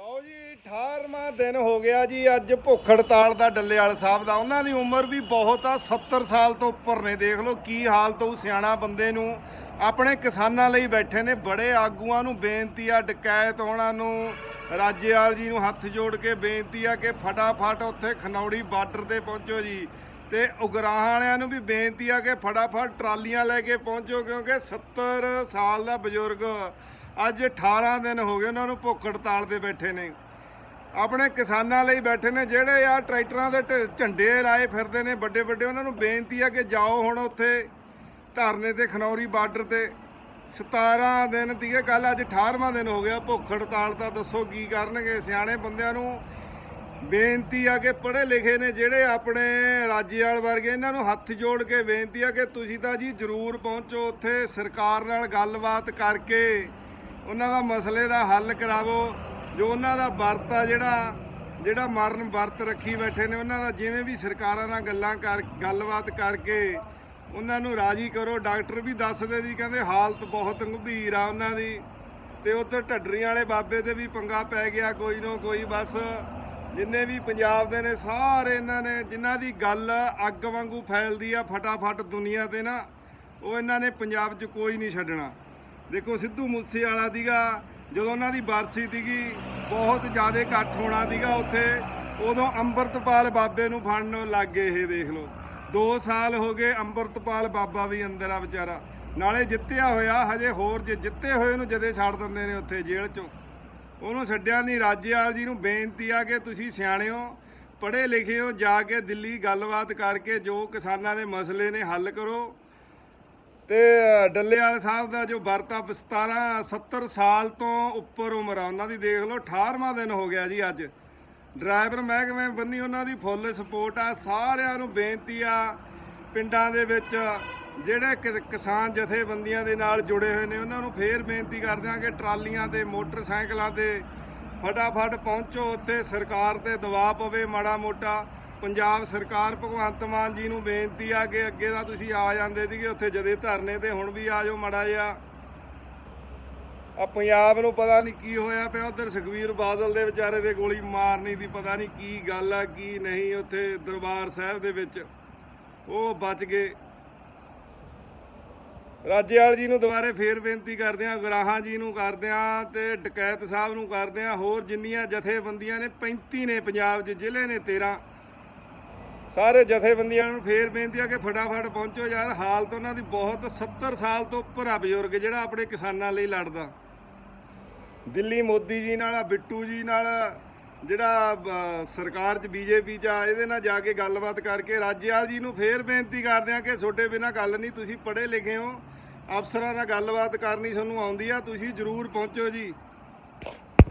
ਲਓ ਜੀ 18ਵਾਂ ਦਿਨ ਹੋ ਗਿਆ ਜੀ, ਅੱਜ ਭੁੱਖ ਹੜਤਾਲ ਦਾ ਡੱਲੇਵਾਲ ਸਾਹਿਬ ਦਾ। ਉਹਨਾਂ ਦੀ ਉਮਰ ਵੀ ਬਹੁਤ ਆ 70 ਸਾਲ ਤੋਂ ਉੱਪਰ ਨੇ। ਦੇਖ ਲਓ ਕੀ ਹਾਲਤ ਉਹ ਸਿਆਣਾ ਬੰਦੇ ਨੂੰ। ਆਪਣੇ ਕਿਸਾਨਾਂ ਲਈ ਬੈਠੇ ਨੇ, ਬੜੇ ਆਗੂਆਂ ਨੂੰ ਬੇਨਤੀ ਆ, ਡਕੈਤ ਉਹਨਾਂ ਨੂੰ, ਰਾਜੇਵਾਲ ਜੀ ਨੂੰ ਹੱਥ ਜੋੜ ਕੇ ਬੇਨਤੀ ਆ ਕਿ ਫਟਾਫਟ ਉੱਥੇ ਖਨੌੜੀ ਬਾਰਡਰ ਤੇ ਪਹੁੰਚੋ ਜੀ। ਤੇ ਉਗਰਾਹਾਂ ਵਾਲਿਆਂ ਨੂੰ ਵੀ ਬੇਨਤੀ ਆ ਕਿ ਫਟਾਫਟ ਟਰਾਲੀਆਂ ਲੈ ਕੇ ਪਹੁੰਚੋ, ਕਿਉਂਕਿ 70 ਸਾਲ ਦਾ ਬਜ਼ੁਰਗ ਅੱਜ 18 ਦਿਨ ਹੋ ਗਏ ਉਹਨਾਂ ਨੂੰ ਭੁੱਖ ਹੜਤਾਲ ਤੇ ਬੈਠੇ ਨੇ। ਆਪਣੇ ਕਿਸਾਨਾਂ ਲਈ ਬੈਠੇ ਨੇ, ਜਿਹੜੇ ਆ ਟਰੈਕਟਰਾਂ ਦੇ ਢ- ਝੰਡੇ ਲਾਏ ਫਿਰਦੇ ਨੇ। ਵੱਡੇ ਵੱਡੇ ਉਹਨਾਂ ਨੂੰ ਬੇਨਤੀ ਆ ਕਿ ਜਾਓ ਹੁਣ ਉੱਥੇ ਧਰਨੇ ਤੇ, ਖਨੌਰੀ ਬਾਰਡਰ ਤੇ। 17 ਦਿਨ ਦੀਏ ਕੱਲ ਅੱਜ 18ਵਾਂ ਦਿਨ ਹੋ ਗਿਆ, ਭੁੱਖ ਹੜਤਾਲ ਤਾਂ ਦੱਸੋ ਕੀ ਕਰਨਗੇ ਸਿਆਣੇ ਬੰਦਿਆਂ ਨੂੰ। ਬੇਨਤੀ ਆ ਕਿ ਪੜ੍ਹੇ ਲਿਖੇ ਨੇ ਜਿਹੜੇ ਆਪਣੇ ਰਾਜੇਵਾਲ ਵਰਗੇ, ਇਹਨਾਂ ਨੂੰ ਹੱਥ ਜੋੜ ਕੇ ਬੇਨਤੀ ਆ ਕਿ ਤੁਸੀਂ ਤਾਂ ਜੀ ਜ਼ਰੂਰ ਪਹੁੰਚੋ ਉੱਥੇ, ਸਰਕਾਰ ਨਾਲ ਗੱਲਬਾਤ ਕਰਕੇ। ਉਹਨਾਂ ਦਾ ਮਸਲੇ ਦਾ ਹੱਲ ਕਰਾਵੋ, ਜੋ ਉਹਨਾਂ ਦਾ ਵਰਤ ਆ ਜਿਹੜਾ ਜਿਹੜਾ ਮਰਨ ਵਰਤ ਰੱਖੀ ਬੈਠੇ ਨੇ, ਉਹਨਾਂ ਦਾ ਜਿਵੇਂ ਵੀ ਸਰਕਾਰਾਂ ਨਾਲ ਗੱਲਾਂ ਕਰ, ਗੱਲਬਾਤ ਕਰਕੇ ਉਹਨਾਂ ਨੂੰ ਰਾਜੀ ਕਰੋ। ਡਾਕਟਰ ਵੀ ਦੱਸਦੇ ਜੀ, ਕਹਿੰਦੇ ਹਾਲਤ ਬਹੁਤ ਗੰਭੀਰ ਆ ਉਹਨਾਂ ਦੀ। ਤੇ ਉੱਧਰ ਢੱਡਰੀਆਂ ਵਾਲੇ ਬਾਬੇ ਤੇ ਵੀ ਪੰਗਾ ਪੈ ਗਿਆ, ਕੋਈ ਨਾ ਕੋਈ ਬਸ। ਜਿੰਨੇ ਵੀ ਪੰਜਾਬ ਦੇ ਨੇ, ਸਾਰੇ ਇਹਨਾਂ ਨੇ, ਜਿਨ੍ਹਾਂ ਦੀ ਗੱਲ ਅੱਗ ਵਾਂਗੂ ਫੈਲਦੀ ਆ ਫਟਾਫਟ ਦੁਨੀਆ ਤੇ ਨਾ, ਉਹ ਇਹਨਾਂ ਨੇ ਪੰਜਾਬ 'ਚ ਕੋਈ ਨਹੀਂ ਛੱਡਣਾ। ਦੇਖੋ ਸਿੱਧੂ ਮੂਸੇ ਵਾਲਾ ਦੀਗਾ, ਜਦੋਂ ਉਹਨਾਂ ਦੀ ਬਰਸੀ ਸੀਗੀ ਬਹੁਤ ਜ਼ਿਆਦਾ ਇਕੱਠ ਹੋਣਾ ਸੀਗਾ ਉੱਥੇ। ਉਦੋਂ ਅੰਮ੍ਰਿਤਪਾਲ ਬਾਬੇ ਨੂੰ ਫੜਨ ਲੱਗ ਗਏ ਇਹ ਦੇਖ ਲਓ। 2 ਸਾਲ ਹੋ ਗਏ ਅੰਮ੍ਰਿਤਪਾਲ ਬਾਬਾ ਵੀ ਅੰਦਰ ਆ ਵਿਚਾਰਾ। ਨਾਲੇ ਜਿੱਤਿਆ ਹੋਇਆ, ਹਜੇ ਹੋਰ ਜੇ ਜਿੱਤੇ ਹੋਏ ਨੂੰ ਜਦੇ ਛੱਡ ਦਿੰਦੇ ਨੇ ਉੱਥੇ ਜੇਲ੍ਹ 'ਚੋਂ। ਉਹਨੂੰ ਛੱਡਿਆ ਨਹੀਂ ਰਾਜੇਵਾਲ ਜੀ ਨੂੰ ਬੇਨਤੀ ਆ ਕਿ ਤੁਸੀਂ ਸਿਆਣੇ ਹੋ ਪੜ੍ਹੇ ਲਿਖੇ ਹੋ, ਜਾ ਕੇ ਦਿੱਲੀ ਗੱਲਬਾਤ ਕਰਕੇ ਜੋ ਕਿਸਾਨਾਂ ਦੇ ਮਸਲੇ ਨੇ ਹੱਲ ਕਰੋ। ਤੇ ਡੱਲੇਵਾਲ ਸਾਹਿਬ ਦਾ ਜੋ ਵਰਤਾ 17 70 ਸਾਲ ਤੋਂ ਉੱਪਰ ਉਮਰ ਆ। ਉਹਨਾਂ ਦੀ ਦੇਖ ਲਓ 18ਵਾਂ ਦਿਨ ਹੋ ਗਿਆ ਜੀ ਅੱਜ। ਡਰਾਈਵਰ ਮਹਿਕਮੇ ਬੰਨੀ ਉਹਨਾਂ ਦੀ ਫੁੱਲ ਸਪੋਰਟ ਆ। ਸਾਰਿਆਂ ਨੂੰ ਬੇਨਤੀ ਆ ਪਿੰਡਾਂ ਦੇ ਵਿੱਚ, ਜਿਹੜੇ ਕਿ- ਕਿਸਾਨ ਜਥੇਬੰਦੀਆਂ ਦੇ ਨਾਲ ਜੁੜੇ ਹੋਏ ਨੇ, ਉਹਨਾਂ ਨੂੰ ਫੇਰ ਬੇਨਤੀ ਕਰਦੇ ਆ ਕਿ ਟਰਾਲੀਆਂ ਤੇ, ਮੋਟਰਸਾਈਕਲਾਂ ਤੇ ਫਟਾਫਟ ਪਹੁੰਚੋ। ਉੱਥੇ ਸਰਕਾਰ ਤੇ ਦਬਾਅ ਪਵੇ ਮਾੜਾ ਮੋਟਾ। ਪੰਜਾਬ ਸਰਕਾਰ ਭਗਵੰਤ ਮਾਨ ਜੀ ਨੂੰ ਬੇਨਤੀ ਆ ਕਿ ਅੱਗੇ ਤਾਂ ਤੁਸੀਂ ਆ ਜਾਂਦੇ ਸੀਗੇ, ਉੱਥੇ ਜਦੇ ਧਰਨੇ ਤੇ ਹੁਣ ਵੀ ਆ ਜਾਓ ਮਾੜਾ ਜਿਹਾ। ਆ ਪੰਜਾਬ ਨੂੰ ਪਤਾ ਨਹੀਂ ਕੀ ਹੋਇਆ ਪਿਆ, ਉਧਰ ਸੁਖਵੀਰ ਬਾਦਲ ਦੇ ਵਿਚਾਰੇ ਦੇ ਗੋਲੀ ਮਾਰਨੀ ਦੀ ਪਤਾ ਨਹੀਂ ਕੀ ਗੱਲ ਆ, ਕੀ ਨਹੀਂ, ਉੱਥੇ ਦਰਬਾਰ ਸਾਹਿਬ ਦੇ ਵਿੱਚ। ਉਹ ਬਚ ਗਏ। ਰਾਜੇਵਾਲ ਜੀ ਨੂੰ ਦੁਬਾਰੇ ਫੇਰ ਬੇਨਤੀ ਕਰਦੇ ਆ ਗਰਾਹਾਂ ਜੀ ਨੂੰ ਕਰਦੇ ਆ ਤੇ ਡਕੈਤ ਸਾਹਿਬ ਨੂੰ ਕਰਦੇ ਆ। ਹੋਰ ਜਿੰਨੀਆਂ ਜਥੇਬੰਦੀਆਂ ਨੇ 35 ਨੇ ਪੰਜਾਬ 'ਚ, ਜ਼ਿਲ੍ਹੇ ਨੇ 13 ਸਾਰੇ ਜਥੇਬੰਦੀਆਂ ਨੂੰ ਫੇਰ ਬੇਨਤੀ ਆ ਕਿ ਫਟਾਫਟ ਪਹੁੰਚੋ ਯਾਰ। ਹਾਲਤ ਉਹਨਾਂ ਦੀ ਬਹੁਤ 70 ਸਾਲ ਤੋਂ ਉੱਪਰ ਆ ਬਜ਼ੁਰਗ, ਜਿਹੜਾ ਆਪਣੇ ਕਿਸਾਨਾਂ ਲਈ ਲੜਦਾ। ਦਿੱਲੀ ਮੋਦੀ ਜੀ ਨਾਲ ਬਿੱਟੂ ਜੀ ਨਾਲ, ਜਿਹੜਾ ਸਰਕਾਰ 'ਚ ਬੀਜੇਪੀ 'ਚ ਆ, ਇਹਦੇ ਨਾਲ ਜਾ ਕੇ ਗੱਲਬਾਤ ਕਰਕੇ ਰਾਜੇਵਾਲ ਜੀ ਨੂੰ ਫੇਰ ਬੇਨਤੀ ਕਰਦੇ ਆ ਕਿ ਤੁਹਾਡੇ ਬਿਨਾਂ ਗੱਲ ਨਹੀਂ, ਤੁਸੀਂ ਪੜ੍ਹੇ ਲਿਖੇ ਹੋ। ਅਫਸਰਾਂ ਨਾਲ ਗੱਲਬਾਤ ਕਰਨੀ ਤੁਹਾਨੂੰ ਆਉਂਦੀ ਆ, ਤੁਸੀਂ ਜ਼ਰੂਰ ਪਹੁੰਚੋ ਜੀ।